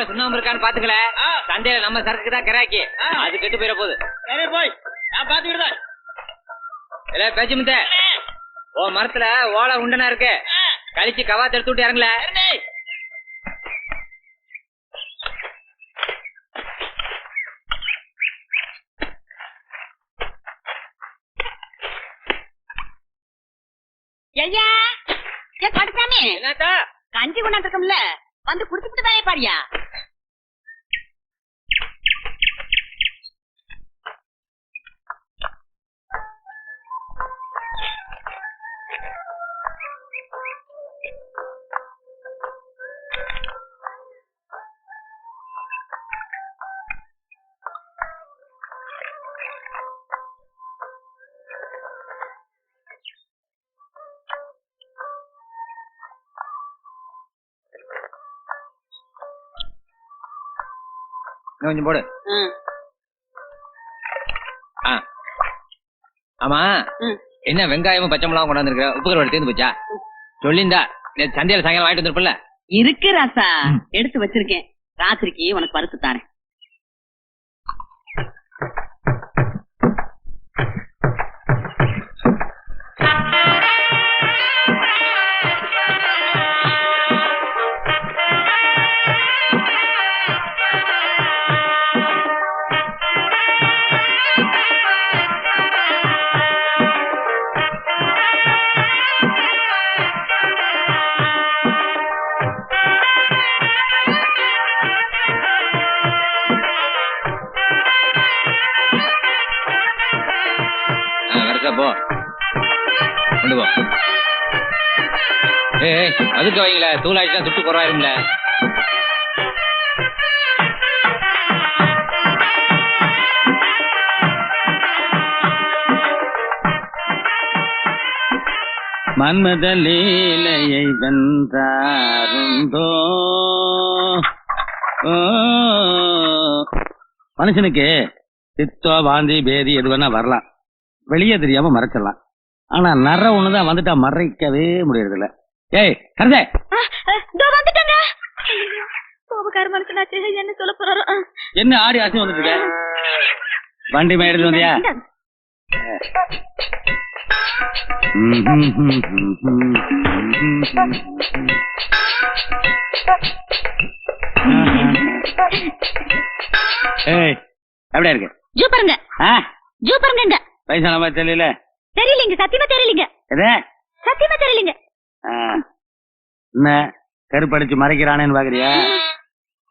ஏ கலையத்துல சுண்ணாம்பு இருக்கான்னு பாத்துக்கல. சந்தையில நம்ம சரக்கு தான் கிராக்கி. அது கெட்டு போயிட போகுது. சரி போய். நான் பாத்துக்கிட்டுதான் இல்ல பேச்சு முத்த. ஓ மரத்துல ஓலை உண்டனா இருக்கு? கழிச்சு கவாத்து எடுத்து விட்டு இறங்கல. ஐயா ஏன் படுத்தாமே என்னத்தா? கஞ்சி கொண்டாந்துருக்கோம்ல வந்து குடிச்சுட்டு தானே பாரியா? கொஞ்சம் போடு. ஆ. ஆமா. என்ன வெங்காயமும் பச்சை மிளகாவும் கொண்டாந்துருக்க உப்பு கருவாடு தீர்ந்து போச்சா சொல்லிந்தா சந்தையில சாயங்காலம் வாங்கிட்டு வந்திருப்பல இருக்கு ராசா. எடுத்து வச்சிருக்கேன். ராத்திரிக்கு உனக்கு பருத்து தாரேன். அதுக்கு வைங்கள தூள் துட்டு குறவாயிரும்ல மன்மத லீலையை வென்றாருந்தோ? ஓ. மனுஷனுக்கு சித்தோ வாந்தி பேதி எது வேணா வரலாம். வெளியே தெரியாம மறைச்சிடலாம். ஆனா நர ஒண்ணுதான் வந்துட்டா மறைக்கவே முடியறது இல்ல ஏய் கருதே. வந்துட்டேங்க. கோபக்கார மனுஷனாச்சு என்ன சொல்ல போறாரோ? என்ன ஆடி ஆசை வந்துட்டு இருக்க வண்டி மேடுது வந்தியா? ஏய் எப்படியா இருக்கு? ஜூ பாருங்க ஆ? ஜூ பாருங்க வயசான மாதிரி தெரியல. தெரியலீங்க சத்தியமா தெரியலீங்க. சத்தியமா தெரியலீங்க. என்ன? கருப்படிச்சு மறைக்கிறானேன்னு பாக்குறியா?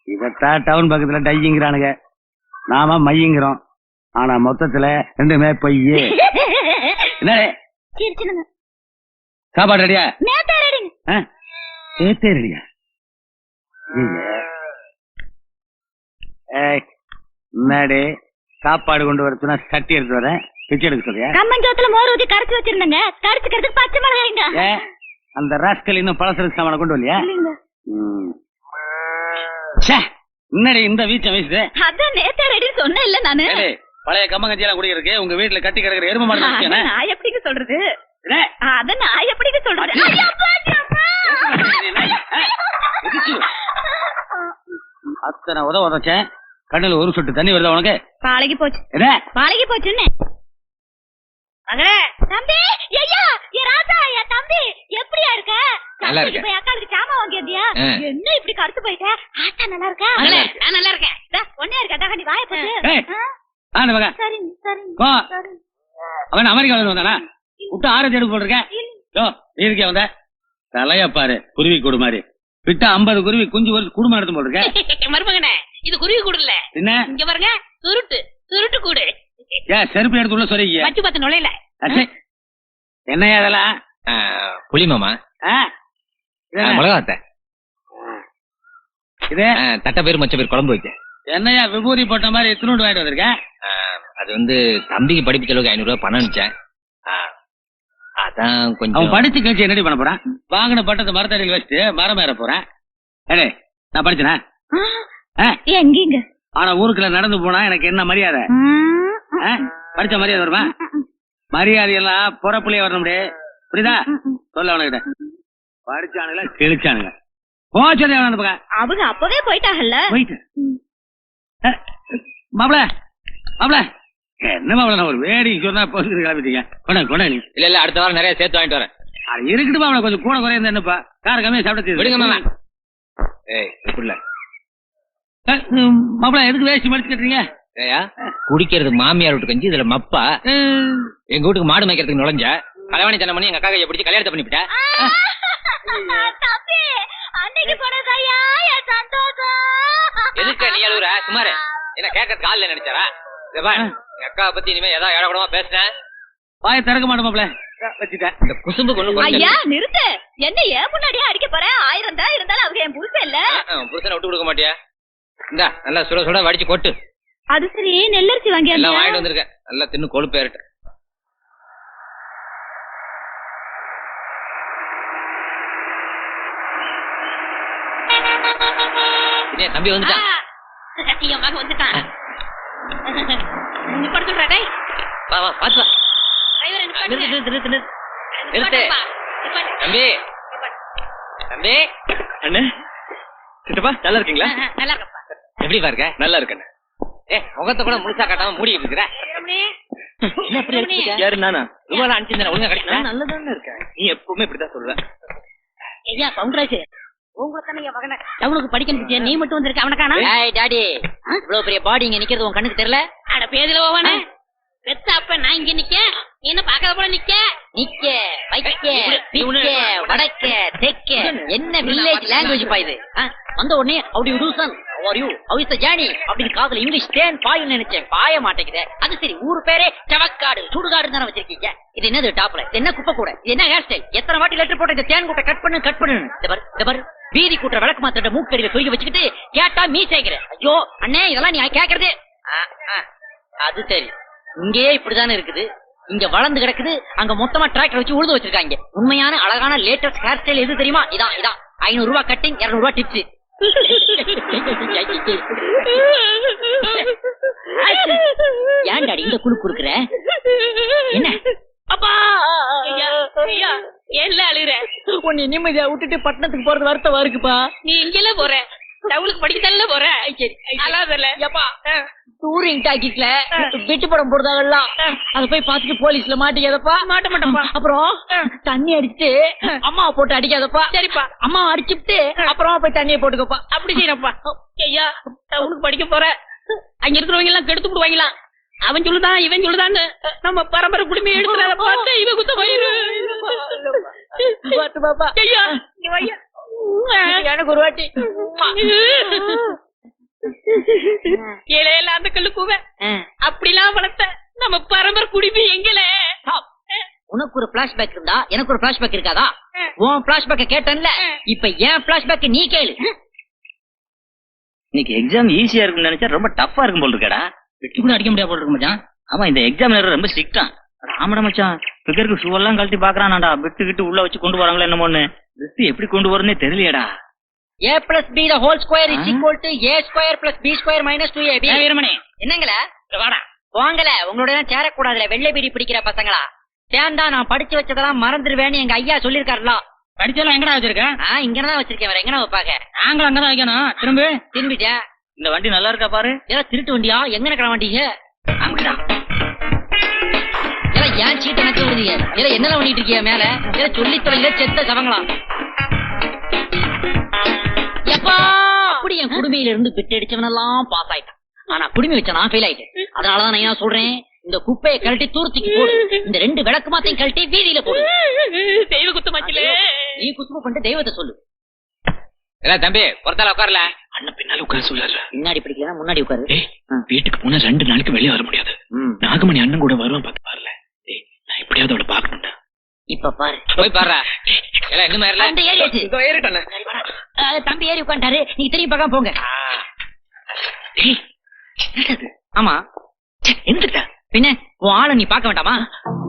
இதத்தான் டவுன் பக்கத்துல டையிங்கிறானுங்க. நாம மையங்கிறோம். ஆனா மொத்தத்துல ரெண்டுமே பொய்யே. என்ன? சாப்பாடு ரெடியா நேத்தா ரெடியா முன்னாடி சாப்பாடு கொண்டு வர சொன்னா சட்டி எடுத்து வரேன். பிச்சை எடுக்க சொல்றியா? கம்மஞ்சோத்துல மோர் ஊத்தி கரைச்சு வச்சிருந்தேங்க. கரைச்சுக்கிறதுக்கு பச்சை மிளகாய்ங்க. ஏ? அந்த ராஸ்கல் இன்னும் பழசு சாமான கொண்டு வரலையா? முன்னாடி இந்த வீச்சம் வீசுது அதான் நேத்தா ரெடின்னு சொன்னேன் இல்ல நானு. பழைய கம்மங்கஞ்சி எல்லாம் குடிக்கிறதுக்கு உங்க வீட்டுல கட்டி கிடக்குற எரும மாடு. நான் எப்படிங்க சொல்றது? என்ன? அத நான் எப்படிங்க சொல்றது? அத்தனை உதவ உதச்சேன் கண்ணுல ஒரு சொட்டு தண்ணி வருதா உனக்கு? பாலகி போச்சு. பாலகி போச்சுன்னு. மகளே தம்பி ஐயா என் ராசா என் தம்பி. நல்லா இருக்கேன். போய் அக்காளுக்கு சாமான் வாங்கியதியா. என்ன இப்படி கருத்து போயிட்ட? ஆத்தா நல்லா இருக்கா? நான் நல்லா இருக்கேன். ஒன்னே இருக்கா? தகண்டி வாய போட்டு. போ சரிங்க அவன் அமெரிக்கால வந்தானா? விட்டு ஆரஞ்சு எடுக்க போட்டிருக்கேன். யோ நீ இருக்கே வந்த? தலையா பாரு குருவி கூடு மாதிரி. விட்டா ஐம்பது குருவி குஞ்சு ஒரு குடும்பம் எடுத்து போட்டிருக்கேன். மருமகனே இது குருவி கூடல என்ன? இங்க பாருங்க சுருட்டு சுருட்டு கூடு. ஏன் செருப்பு எடுத்து உள்ள சொல்லிக்க பார்த்து நுழையில. அச்சே. என்னய்யா அதெல்லாம் ஆ, மிளகாத்த இது? தட்டை பேர் மச்ச பேர் குழம்பு வைக்க என்னய்யா விபூதி போட்ட மாதிரி எத்தனோண்டு வாங்கிட்டு வந்திருக்க? அது வந்து தம்பிக்கு படிப்பு செலவுக்கு ஐநூறு ரூபாய் பணம் அனுப்பிச்சேன் அதான் அவன் கொஞ்சம் படிச்சு கழிச்சு என்னடி பண்ண போறான்? வாங்கின பட்டத்தை மரத்தடியில் வச்சுட்டு மரம் ஏற போறேன். ஏடே நான் படிச்சனா? எங்கீங்க? ஆனா ஊருக்குள்ள நடந்து போனா எனக்கு என்ன மரியாதை? படிச்ச மரியாதை வருமா? மரியாதை எல்லாம் புறப்புலயே வரணும் புரியுதா? சொல்ல அவனுக்கிட்ட. படிச்சானுங்களா கிழிச்சானுங்க. போச்சதே அவங்க அப்பவே போயிட்டாங்கல்ல. போயிட்டு. மாப்பிள மாப்பிள. என்ன மாப்பிள நான் ஒரு வேடி சொன்னா போட்டு கிளம்பிட்டீங்க. கொண்டா கொண்டா நீ. இல்ல இல்ல அடுத்த வாரம் நிறைய சேர்த்து வாங்கிட்டு வரேன். அது இருக்கட்டும் மாப்பிள? கொஞ்சம் கூட குறைய என்னப்பா. கார கம்மியா சாப்பிட விடுங்க மாமா. ஏய் இப்படில மாப்பிள எதுக்கு வேஸ்ட் மடிச்சு கட்டுறீங்க? ஏயா குடிக்கிறது மாமியார் வீட்டு கஞ்சி இதுல மப்பா. எங்க வீட்டுக்கு மாடு மேய்க்கிறதுக்கு நுழைஞ்ச. கலவாணி தனம் பண்ணி எங்க அக்கா கையை பிடிச்சி கல்யாணத்தை பண்ணிவிட்ட தம்பி அன்னைக்கு போனதையா என் சந்தோஷம். எதுக்கு நீ அழுகுற சுமாரு என்ன கேட்கறது காலில் நினைச்சாரா? எங்க அக்காவை பத்தி இனிமே ஏதாவது ஏடக்கூடமா பேசுனேன் வாயை திறக்க வச்சுட்டேன். இந்த குசும்பு கொண்டு ஐயா நிறுத்து. என்ன ஏன் முன்னாடியே அடிக்க போறேன் ஆயிரம் தான் இருந்தாலும் அவங்க என் புருஷன் இல்ல. புருஷனை விட்டு கொடுக்க மாட்டியா? இந்தா நல்லா சுட சுட வடிச்சு கொட்டு. அது சரி நெல்லரிசி வாங்கி எல்லாம் வாங்கிட்டு வந்திருக்கேன். நல்லா தின்னு கொழுப்பு இதே தம்பி வந்துட்டான் என் மகன் வந்துட்டான். நிப்பாட சொல்றா டேய். வா வா பாத்து வா. டிரைவரை நிப்பாட்டு. நிறுத்து நிறுத்து நிறுத்து. தம்பி. தம்பி. அண்ணே சித்தப்பா நல்லா இருக்கீங்களா? நல்லா இருக்கப்பா எப்படி பாருங்க நல்லா இருக்கேன் ஏ முகத்தை கூட முழுசா காட்டாம மூடி இருக்கிற? யாரு நானா? ரொம்ப அனுப்பிச்சிருந்தேன் ஒழுங்கா கிடைக்கல. நல்லதானே இருக்கேன். நீ எப்பவுமே இப்படிதான் சொல்லுவ. ஐயா கவுண்டராஜ் உங்களுக்கு படிக்கணும் நீ மட்டும் வந்திருக்க அவனை காணா? ஏய் டாடி. இவ்வளவு பெரிய பாடி இங்க நிக்கிறது உன் கண்ணுக்கு தெரியல? அட பேதுல போவானே பெத்த அப்ப நான் இங்க நிக்க. நீ என்ன பாக்காத போல நிக்க? நிக்க வைக்க பிக்க வடக்க தெக்க என்ன வில்லேஜ் லாங்குவேஜ் பா இது? வந்த உடனே அப்படி ரூசன் are you how is the journey அப்படின்னு காதுல இங்கிலீஷ் தேன் பாயும் நினைச்சேன். பாய மாட்டேங்குது. அது சரி ஊர் பேரே சவக்காடு சுடுகாடு தானே வச்சிருக்கீங்க. இது என்னது டாப்ல? என்ன குப்பை கூட? இது என்ன ஹேர் ஸ்டைல் எத்தனை வாட்டி லெட்டர் போட்ட இந்த தேன் கூட்ட கட் பண்ணு கட் பண்ணு. இந்த பாரு. வீதி கூட்டுற விளக்கு மாத்திர மூக்கடியில தூக்கி வச்சுக்கிட்டு கேட்டா மீ சேங்கிற ஐயோ அண்ணே இதெல்லாம் நீ கேக்குறது. அது சரி. இங்கேயே இப்படிதானே இருக்குது. இங்க வளர்ந்து கிடக்குது. அங்க மொத்தமா டிராக்டர் வச்சு உழுது வச்சிருக்காங்க. உண்மையான அழகான லேட்டஸ்ட் ஹேர் ஸ்டைல் எது தெரியுமா? இதான் இதான் ஐநூறு ரூபாய் கட்டிங் இருநூறு ரூபாய் டிப்ஸ் ஏன்டாடி இந்த குழு குடுக்குற என்ன? அப்பா! ஐயா ஏன்ல அழுகுற? உன்னை நிம்மதியா விட்டுட்டு பட்டணத்துக்கு போறது வருத்தமா இருக்குப்பா. நீ எங்கெல்ல போற. டவுனுக்கு படிக்கத்தானே போற? சரி அழாதல. எப்பா டூரிங் டாக்கிஸ்ல வெட்டு படம் போடுறாங்கல்ல அத போய் பாத்துட்டு போலீஸ்ல மாட்டிக்காதப்பா. மாட்ட மாட்டோம்ப்பா அப்புறம் தண்ணி அடிச்சுட்டு அம்மாவை போட்டு அடிக்காதப்பா. சரிப்பா. அம்மா அடிச்சுட்டு அப்புறமா போய் தண்ணியை போட்டுக்கப்பா. அப்படி செய்யறப்பா ஐயா டவுனுக்கு படிக்க போற. அங்க இருக்கிறவங்க எல்லாம் கெடுத்து விடுவாங்களாம் அவன் சொல்லுதான் இவன் சொல்லுதான்னு நம்ம பரம்பரை குடும்பம் எடுத்துறத பார்த்து இவன் குத்த போயிரு பாத்து பாப்பா. ஐயா. எனக்கு ஒரு வாட்டி. இலையில அந்த கல்லு கூவ அப்படிலாம் வளர்த்த நம்ம பரம்பரை குடும்பம் எங்கல உனக்கு ஒரு பிளாஷ்பேக் இருந்தா எனக்கு ஒரு பிளாஷ்பேக் இருக்காதா? உன் பிளாஷ்பேக்க கேட்டேன்ல. இப்ப ஏன் பிளாஷ்பேக் நீ கேளு. இன்னைக்கு எக்ஸாம் ஈஸியா இருக்கும்னு நினைச்சா ரொம்ப டஃப்பா இருக்கும் போல் இருக்கடா. கூட அடிக்க முடியாது போல இருக்கு மச்சான். ஆமா இந்த எக்ஸாம் ரொம்ப ஸ்ட்ரிக்டா ஆமாடா மச்சான். பிகருக்கு ஷூ எல்லாம் கழட்டி பாக்குறானாடா. பிட்டு கிட்டு உள்ள வச்சு கொண்டு வராங்களா என்னமோன்னு ட்ரெஸ் எப்படி கொண்டு வரனே தெரியலையடா. A plus B the whole square is? Equal to A square plus B square minus two A B Veeramani. என்னங்களா? இங்க வாடா. போங்கல உங்களோட எல்லாம் சேரக்கூடாதுல. வெள்ளை பீடி பிடிக்கிற பசங்களா? சேர்ந்தா நான் படிச்சு வச்சதெல்லாம் மறந்துடுவேன்னு எங்க ஐயா சொல்லிருக்காருல படிச்செல்லாம் எங்கடா வச்சிருக்க? ஆ இங்கதான் வச்சிருக்கேன் வேற எங்கன வைப்பாங்க நாங்களும் அங்கதான் வைக்கணும். திரும்ப. திரும்பிட்டேன் இந்த வண்டி நல்லா இருக்கா பாரு? ஏதோ திருட்டு வண்டியா? எங்க நடக்கிற வண்டிங்க? ஏதோ ஏன் சீட்டை நக்க விடுறீங்க? ஏதோ என்னெல்லாம் பண்ணிட்டு இருக்கீங்க மேல? ஏதோ சொல்லி தொலைங்க செத்த சவங்களாம். எப்பா! அப்படி என் குடுமையில இருந்து பிட்டு அடிச்சவனெல்லாம் பாஸ் ஆயிட்டான். ஆனா குடுமி வச்ச நான் ஃபெயில் ஆயிட்டேன். அதனாலதான் நான் என்ன சொல்றேன்? இந்த குப்பையை கழட்டி தூரத்துக்கு போடு. இந்த ரெண்டு விளக்கு மாத்தையும் கழட்டி வீதியில போடு. தெய்வ குத்து மச்சிலே நீ குசும பண்ணிட்டு தெய்வத்தை சொல்லு. தம்பி பொறுத்தால உட்காரல? அண்ணன் பின்னால உட்கார சொல்லுற பின்னாடி பிடிக்கலாம் முன்னாடி உட்காரு. வீட்டுக்கு போனா ரெண்டு நாளைக்கு வெளியே வர முடியாது. நாகமணி அண்ணன் கூட வருவான் பார்த்து பாருல. நான் எப்படியாவது அவளை பாக்கணும்டா இப்ப பாரு. போய் இல்ல இன்னும் தம்பி ஏறி உட்காந்துட்டாரு நீங்க திரும்பி பார்க்காம போங்க. ஆமா. எந்திரடா. பின்ன உன் ஆளை நீ பார்க்க வேண்டாமா?